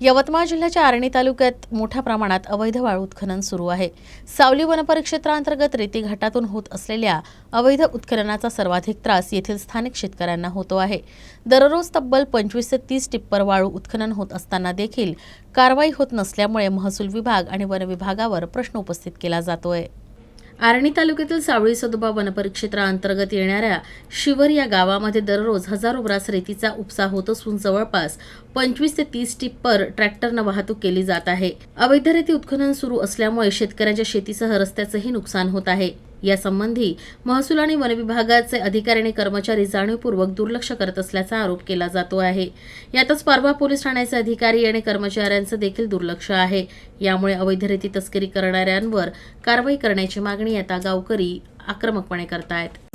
यवतमाळ जिल्ह्याच्या आर्णी तालुक्यात मोठ्या प्रमाणात अवैध वाळू उत्खनन सुरू आहे. सावली वनपरिक्षेत्रांतर्गत रेती घाटातून होत असलेल्या अवैध उत्खननाचा सर्वाधिक त्रास येथील स्थानिक शेतकऱ्यांना होतो आहे. दररोज तब्बल पंचवीस ते तीस टिप्पर वाळू उत्खनन होत असताना देखील कारवाई होत नसल्यामुळे महसूल विभाग आणि वन विभागावर प्रश्न उपस्थित केला जातोय. आर्णी तालुक्यातील सावळी सदोबा वनपरिक्षेत्राअंतर्गत येणाऱ्या शिवर या गावामध्ये दररोज हजारो ब्रास रेतीचा उपसा होत असून जवळपास पंचवीस ते तीस टिप्पर ट्रॅक्टरनं वाहतूक केली जात आहे. अवैध रेती उत्खनन सुरू असल्यामुळे शेतकऱ्यांच्या शेतीसह रस्त्याचंही नुकसान होत आहे. यासंबंधी महसूल आणि वनविभागाचे अधिकारी आणि कर्मचारी जाणीवपूर्वक दुर्लक्ष करत असल्याचा आरोप केला जातो आहे. यातच पारवा पोलीस ठाण्याचे अधिकारी आणि कर्मचाऱ्यांचं देखील दुर्लक्ष आहे. यामुळे अवैधरेती तस्करी करणाऱ्यांवर कारवाई करण्याची मागणी आता गावकरी आक्रमकपणे करतायत.